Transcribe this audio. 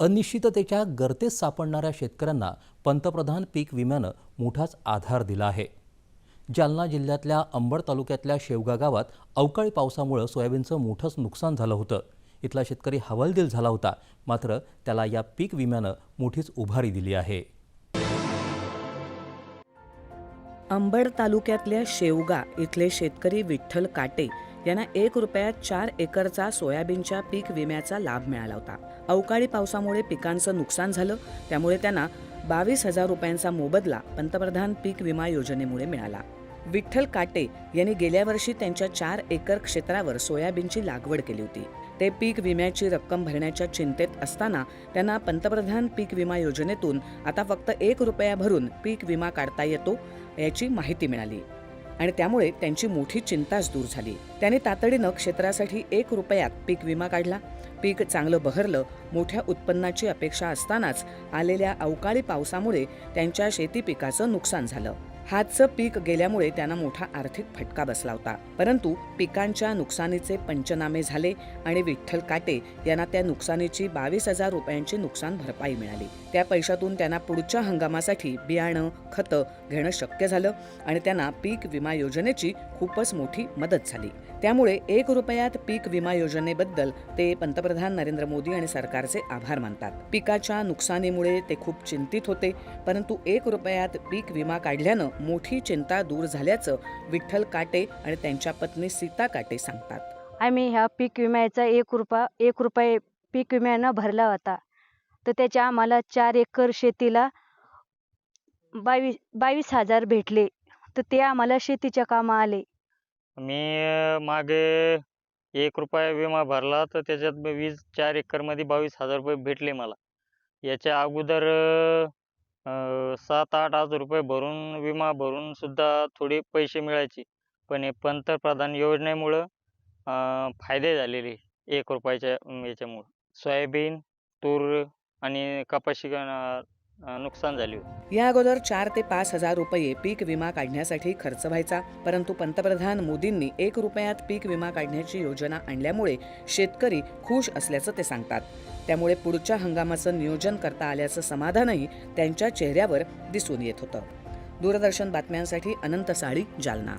अनिश्चिततेच्या गर्तेत सापडणाऱ्या शेतकऱ्यांना पंतप्रधान पीक विम्यानं मोठाच आधार दिला आहे. जालना जिल्ह्यातल्या अंबड तालुक्यातल्या शेवगा गावात अवकाळी पावसामुळं सोयाबीनचं मोठंच नुकसान झालं होतं. इथला शेतकरी हवालदिल झाला होता मात्र त्याला या पीक विम्यानं मोठीच उभारी दिली आहे. अंबड तालुक्यातल्या शेवगा इथले शेतकरी विठ्ठल काटे यांना एक रुपयात चार एकरचा सोयाबीनच्या पीक विम्याचा लाभ मिळाला होता. अवकाळी पावसामुळे पिकांचं नुकसान झालं. त्यामुळे त्यांना बावीस हजार रुपयांचा मोबदला पंतप्रधान पीक विमा योजनेमुळे मिळाला. विठ्ठल काटे यांनी गेल्या वर्षी त्यांच्या चार एकर क्षेत्रावर सोयाबीनची लागवड केली होती. ते पीक विम्याची रक्कम भरण्याच्या चिंतेत असताना त्यांना पंतप्रधान पीक विमा योजनेतून आता फक्त एक रुपया भरून पीक विमा काढता येतो याची माहिती मिळाली. आणि त्यामुळे त्यांची मोठी चिंताच दूर झाली. त्याने तातडीनं क्षेत्रासाठी एक रुपयात पीक विमा काढला. पीक चांगलं बहरलं मोठ्या उत्पन्नाची अपेक्षा असतानाच आलेल्या अवकाळी पावसामुळे त्यांच्या शेती पिकाचं नुकसान झालं. हातचं पीक गेल्यामुळे त्यांना मोठा आर्थिक फटका बसला होता. परंतु पिकांच्या नुकसानीचे पंचनामे झाले आणि विठ्ठल काटे यांना त्या नुकसानीची बावीस हजार रुपयांची नुकसान भरपाई मिळाली. त्या पैशातून त्यांना पुढच्या हंगामासाठी बियाणं खतं घेणं शक्य झालं आणि त्यांना पीक विमा योजनेची खूपच मोठी मदत झाली. त्यामुळे एक रुपयात पीक विमा योजनेबद्दल ते पंतप्रधान नरेंद्र मोदी आणि सरकारचे आभार मानतात. पिकाच्या नुकसानीमुळे ते खूप चिंतित होते परंतु एक रुपयात पीक विमा काढल्यानं मोठी चिंता दूर झाल्याचं विठ्ठल काटे आणि त्यांच्या पत्नी सीता काटे सांगतात. आम्ही ह्या पीक विम्याचा एक रुपया एक रुपये पीक विम्यानं भरला होता. तर त्याच्या आम्हाला चार एकर शेतीला बावीस बावीस हजार भेटले. तर ते आम्हाला शेतीच्या कामा आले. मी मागे एक रुपया विमा भरला तर त्याच्यात वीस चार एकरमध्ये बावीस हजार रुपये भेटले मला. याच्या अगोदर सात आठ हजार रुपये भरून विमा भरून सुद्धा थोडे पैसे मिळायचे. पण हे पंतप्रधान योजनेमुळं फायदे झालेले एक रुपयाच्या याच्यामुळं. सोयाबीन तूर आणि कपाशी नुकसान झाले या अगोदर चार ते पाच हजार रुपये पीक विमा काढण्यासाठी खर्च व्हायचा परंतु पंतप्रधान मोदींनी एक रुपयात पीक विमा काढण्याची योजना आणल्यामुळे शेतकरी खुश असल्याचं ते सांगतात. त्यामुळे पुढच्या हंगामाचं नियोजन करता आल्याचं समाधानही त्यांच्या चेहऱ्यावर दिसून येत होतं. दूरदर्शन बातम्यांसाठी अनंत साळी जालना.